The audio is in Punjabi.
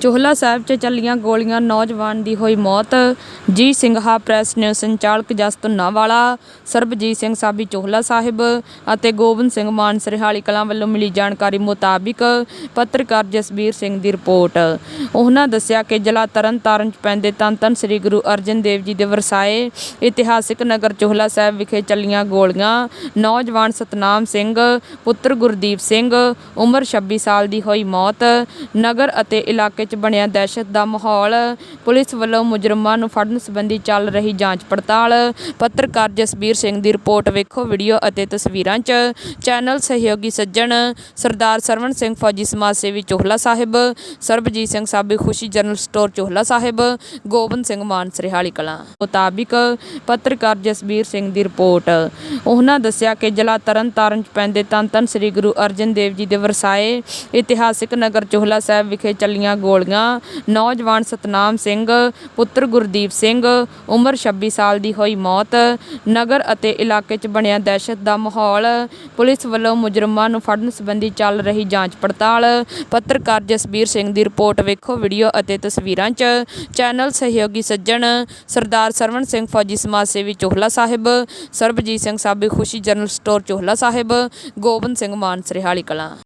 ਚੋਹਲਾ ਸਾਹਿਬ 'ਚ ਚੱਲੀਆਂ ਗੋਲੀਆਂ ਨੌਜਵਾਨ ਦੀ ਹੋਈ ਮੌਤ। ਜੀ ਸਿੰਘਾ ਪ੍ਰੈਸ ਨਿਊਜ਼ ਸੰਚਾਲਕ ਜਸ ਧੁੰਨਾਵਾਲਾ ਸਰਬਜੀਤ ਸਿੰਘ ਸਾਬੀ ਚੋਹਲਾ ਸਾਹਿਬ ਅਤੇ ਗੋਬਿੰਦ ਸਿੰਘ ਮਾਨ ਸਰਹਾਲੀ ਕਲਾਂ ਵੱਲੋਂ ਮਿਲੀ ਜਾਣਕਾਰੀ ਮੁਤਾਬਿਕ ਪੱਤਰਕਾਰ ਜਸਬੀਰ ਸਿੰਘ ਦੀ ਰਿਪੋਰਟ। ਉਹਨਾਂ ਦੱਸਿਆ ਕਿ ਜ਼ਿਲ੍ਹਾ ਤਰਨਤਾਰਨ 'ਚ ਪੈਂਦੇ ਤਨ ਧੰਨ ਸ੍ਰੀ ਗੁਰੂ ਅਰਜਨ ਦੇਵ ਜੀ ਦੇ ਵਰਸਾਏ ਇਤਿਹਾਸਿਕ ਨਗਰ ਚੋਹਲਾ ਸਾਹਿਬ ਵਿਖੇ ਚੱਲੀਆਂ ਗੋਲੀਆਂ ਨੌਜਵਾਨ ਸਤਨਾਮ ਸਿੰਘ, ਪੁੱਤਰ ਗੁਰਦੀਪ ਸਿੰਘ, ਉਮਰ 26 ਸਾਲ ਦੀ ਹੋਈ ਮੌਤ, ਨਗਰ ਅਤੇ ਇਲਾਕੇ 'ਚ ਬਣਿਆ ਦਹਿਸ਼ਤ ਦਾ ਮਾਹੌਲ। ਪੁਲਿਸ ਵੱਲੋਂ ਮੁਜਰਮਾਂ ਨੂੰ ਫੜਨ ਸੰਬੰਧੀ ਚੱਲ ਰਹੀ ਜਾਂਚ ਪੜਤਾਲ। ਪੱਤਰਕਾਰ ਜਸਬੀਰ ਸਿੰਘ ਦੀ ਰਿਪੋਰਟ ਵੇਖੋ ਵੀਡੀਓ ਅਤੇ ਤਸਵੀਰਾਂ 'ਚ ਚੈਨਲ ਸਹਿਯੋਗੀ ਸੱਜਣ ਸਰਦਾਰ ਸਰਵਣ ਸਿੰਘ ਫੌਜੀ ਸਮਾਜ ਸੇਵੀ ਚੋਹਲਾ ਸਾਹਿਬ, ਸਰਬਜੀਤ ਸਿੰਘ ਸਾਬੀ ਖੁਸ਼ੀ ਜਨਰਲ ਸਟੋਰ ਚੋਹਲਾ ਸਾਹਿਬ, ਗੋਬਿੰਦ ਸਿੰਘ ਮਾਨ ਸਰਹਾਲੀ ਕਲਾਂ ਮੁਤਾਬਿਕ ਪੱਤਰਕਾਰ ਜਸਬੀਰ ਸਿੰਘ ਦੀ ਰਿਪੋਰਟ। ਉਹਨਾਂ ਦੱਸਿਆ ਕਿ ਜ਼ਿਲ੍ਹਾ ਤਰਨਤਾਰਨ 'ਚ ਪੈਂਦੇ ਤਨ ਧੰਨ ਸ੍ਰੀ ਗੁਰੂ ਅਰਜਨ ਦੇਵ ਜੀ ਦੇ ਵਰਸਾਏ ਇਤਿਹਾਸਿਕ ਨਗਰ ਚੋਹਲਾ ਸਾਹਿਬ ਵਿਖੇ ਚੱਲੀਆਂ ਗੋਲ ਗੋਲੀਆਂ, ਨੌਜਵਾਨ ਸਤਨਾਮ ਸਿੰਘ, ਪੁੱਤਰ ਗੁਰਦੀਪ ਸਿੰਘ, ਉਮਰ 26 ਸਾਲ ਦੀ ਹੋਈ ਮੌਤ, ਨਗਰ ਅਤੇ ਇਲਾਕੇ 'ਚ ਬਣਿਆ ਦਹਿਸ਼ਤ ਦਾ ਮਾਹੌਲ, ਪੁਲਿਸ ਵੱਲੋਂ ਮੁਜਰਮਾਂ ਨੂੰ ਫੜਨ ਸੰਬੰਧੀ ਚੱਲ ਰਹੀ ਜਾਂਚ ਪੜਤਾਲ, ਪੱਤਰਕਾਰ ਜਸਬੀਰ ਸਿੰਘ ਦੀ ਰਿਪੋਰਟ ਵੇਖੋ ਵੀਡੀਓ ਅਤੇ ਤਸਵੀਰਾਂ 'ਚ ਚੈਨਲ ਸਹਿਯੋਗੀ ਸੱਜਣ ਸਰਦਾਰ ਸਰਵਣ ਸਿੰਘ ਫੌਜੀ ਸਮਾਜ ਸੇਵੀ ਚੋਹਲਾ ਸਾਹਿਬ, ਸਰਬਜੀਤ ਸਿੰਘ ਸਾਬੀ ਖੁਸ਼ੀ ਜਨਰਲ ਸਟੋਰ ਚੋਹਲਾ ਸਾਹਿਬ, ਗੋਬਿੰਦ ਸਿੰਘ ਮਾਨ ਸਰਹਾਲੀ ਕਲਾਂ।